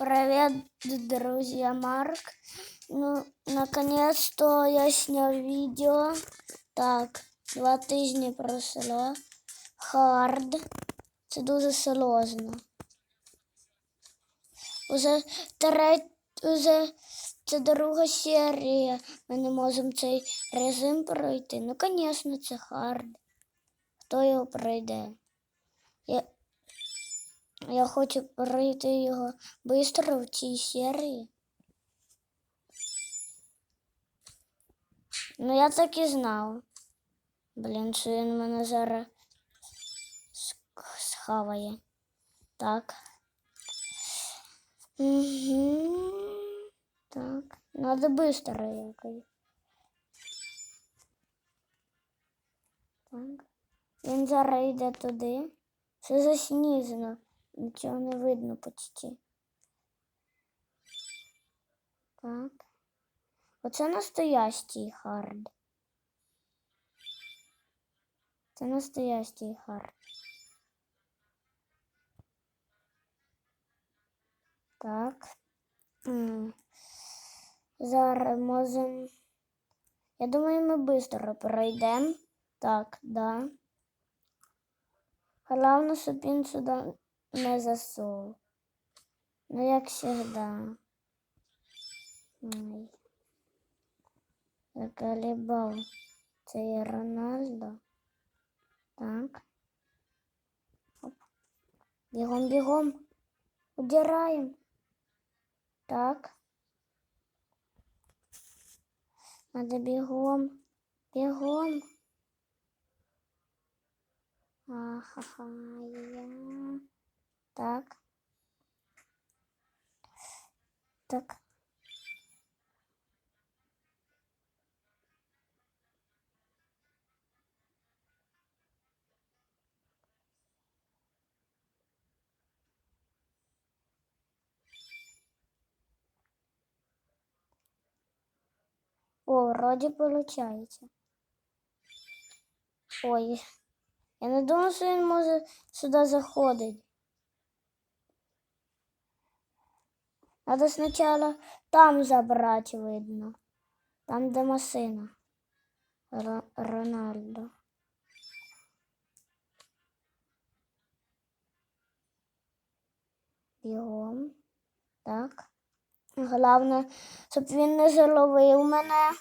Привет, друзья, Марк. Ну, наконец-то я снял видео. Так, два тижні пройшло. Хард. Це дуже сложно. Уже треть, уже це друга серія. Ми не можемо цей режим пройти. Ну, звісно, це хард. Хто його пройде? Я, я хочу пройти його швидко в цій серії. Ну, я так і знав. Блін, що він мене зараз схаває. Так. Угу. Так. Надо быстро якось. Так. Він зараз йде туди. Все засніжено. Нічого не видно почти. Так. Оце настоящий хард. Це настоящий хард. Так. Зараз можемо. Я думаю, ми швидко пройдемо. Так, да. Головне, щоб він сюди не засов. Ну, як завжди. Ай. Заколебав. Це є Рональдо. Так. Оп. Бігом, бігом. Удираємо. Так. Надо бігом. Бігом. Ахаха, я. Так. Так. О, вроде получается. Ой, я не думав, що він може сюди заходить. Надо спочатку там забрати, видно. Там, де машина. Ро- Рональдо. Бігом. Так. Головне, щоб він не заловив мене,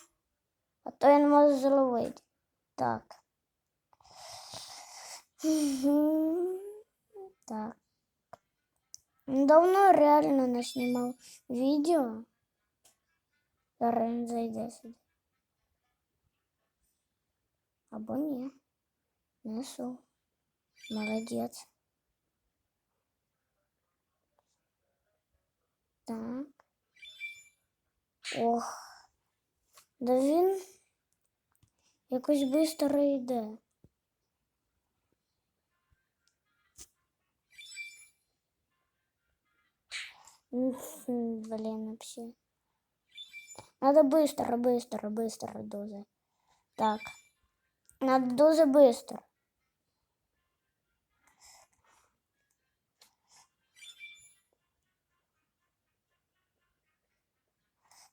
а то він може заловити. Так. Так. Давно реально не знімав відео. Зараз він зайде сюди. Або ні. Несу. Молодець. Так. Ох. Да він якось швидко йде. Блин, вообще. Надо быстро, быстро, быстро дуже. Так. Надо дуже быстро.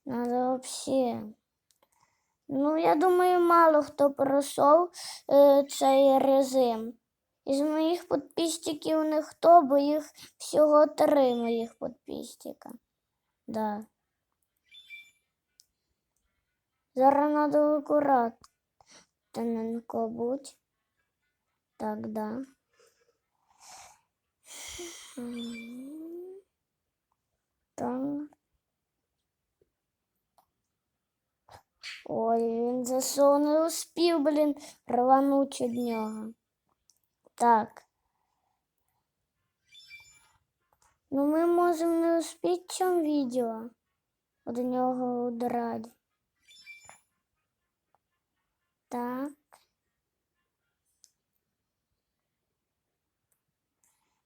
Надо вообще. Ну, я думаю, мало хто пройшов е, цей режим. Із моїх підписчиків ніхто, бо їх всього три моїх підписчика. Да. Зараз надо акуратненько бути. Так, да. Так. Ой, він за що не успів, блін, рвануть від нього. Так. Ну, ми можемо не успіти в цьому відео. До нього удрати. Так.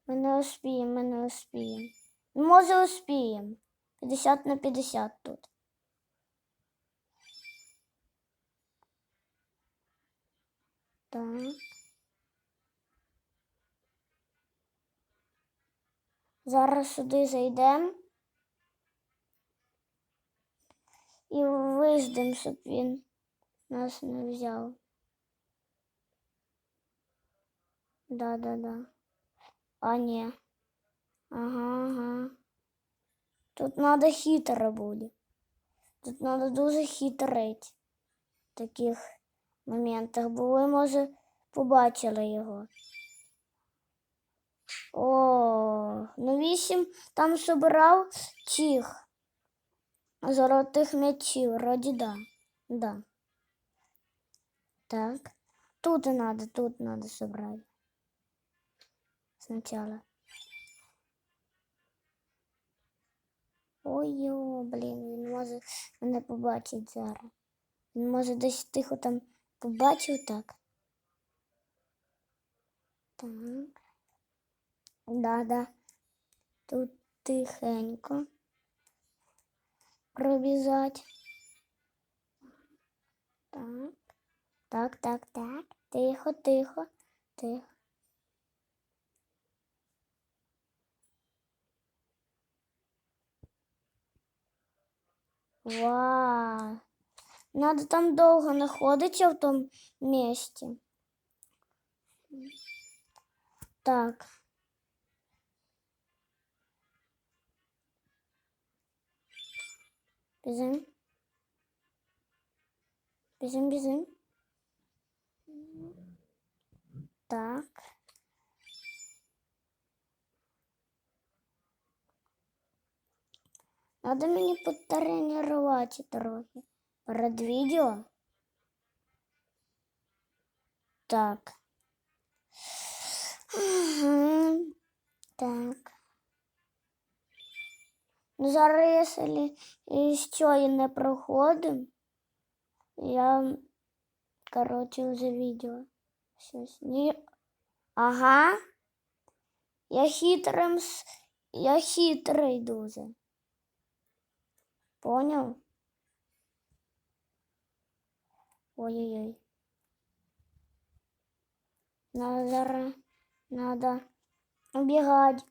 Ми не успіємо, ми не успіємо. Ну, Може, успіємо. 50 на 50 тут. Так. Зараз сюди зайдемо і виждемо, щоб він нас не взяв. Да-да-да. А ні. Ага, ага. Тут надо хитро буде. Тут надо дуже хитрить в таких моментах, бо ви, може, побачили його. О, ну вісім там собирав цих золотих м'ячів, вроді да. Да. Так. Тут и надо, тут надо собрать. Сначала. Ой-йо, блін, він може мене побачить зараз. Він може десь тихо там побачив так. Так. Да, да. Тут тихенько. Пробіжать. Так. Так, так, так. Тихо, тихо, тихо. Вау. Надо там довго знаходитися в тому місці. Так. Бежим. Бежим, бежим. Так. Надо мені потренувати трохи перед відео. Так. Мгм. Так. Ну, зараз, якщо що і не проходим, я, короче, вже відео. Щось. Ні. Ага. Я хитрим, я хитрий дуже. Понял? Ой-ой-ой. Надо, надо убегать.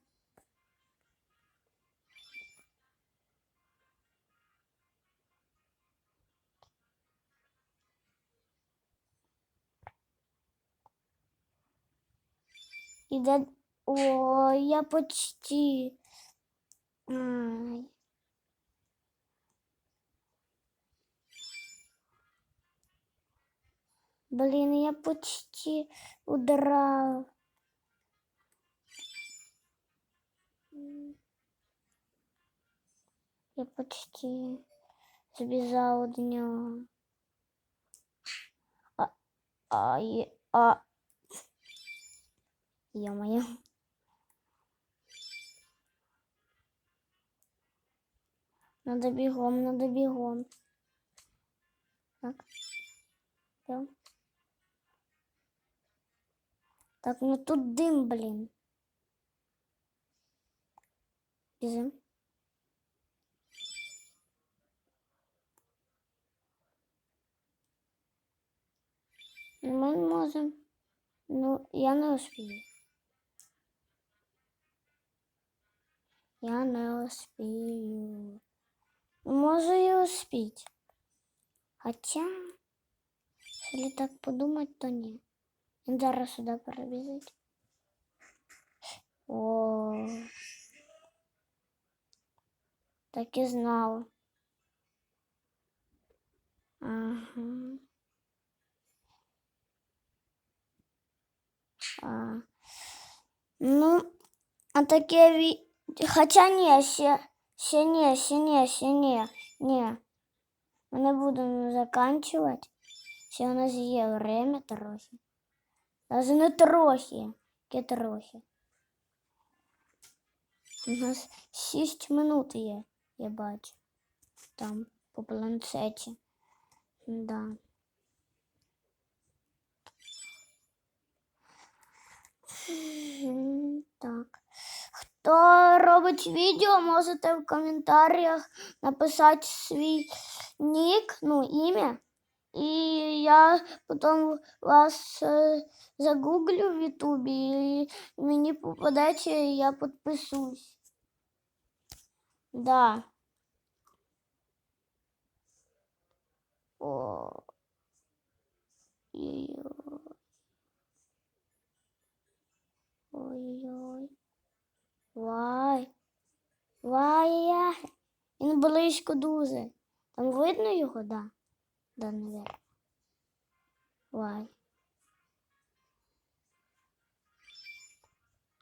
И да... Ой, я почти... Ай. Блин, я почти удрал. Я почти сбежал от него. А, а, а. Ё-моё. Надо бегом, надо бегом. Так. Всё. Так, ну тут дым, блин. Бежим. Ну, Мы можем. Ну, я не успею. Я не успею. Можу і успіть. Хоча, якщо так подумати, то ні. Він зараз сюди перебіжить. О. Так і знала. Ага. А. Ну, а таке ві... Хоча ні, ще, ще ні, ще ні, ще ні, ні. Ми не будемо заканчувати. Ще у нас є время трохи. Даже не трохи, яке трохи. У нас 6 минут є, я бачу. Там по планшеті. Да. М, Так. Хто робить відео, можете в коментарях написати свій нік, ну, ім'я. І я потім вас е, загуглю в Ютубі, і мені попадеться, і я підписусь. Да. О. Ой-ой. Ой-ой. Вай. Вай. Він близько дуже. Там видно його, да? Да, наверное. Вай.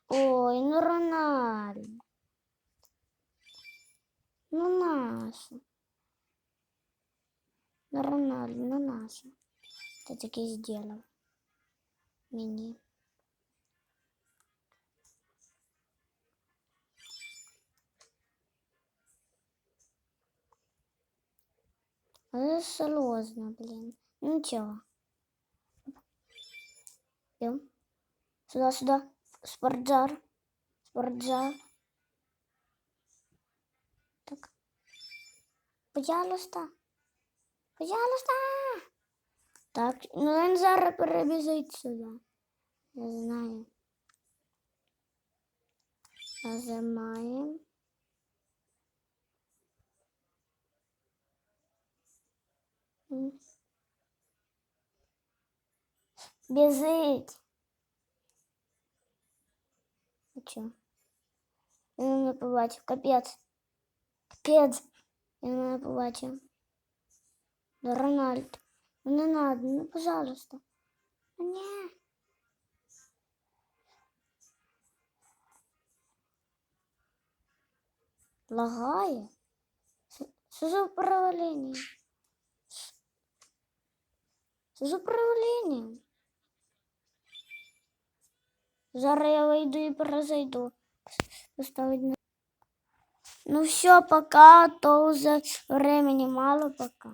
Ой, ну Рональд. Ну наша. Ну Рональд, ну наша. Ты таки сделал. Мені. Это сложно, блин. Ну. Идем. Сюда, сюда. Спортзал. Спортзал. Так. Пожалуйста. Пожалуйста. Так, ну він зараз перебіжить сюди. Я знаю. Нажимаємо. Біжить. Чо? Він мене побачив. Капець. Капець. Він мене побачив. Рональд. Ну не надо, ну пожалуйста. Ну, Не. Лагає. Що за управління? Що за управління? Зараз я вийду і перезайду. Поставить на... Ну все, пока, то уже времени мало пока.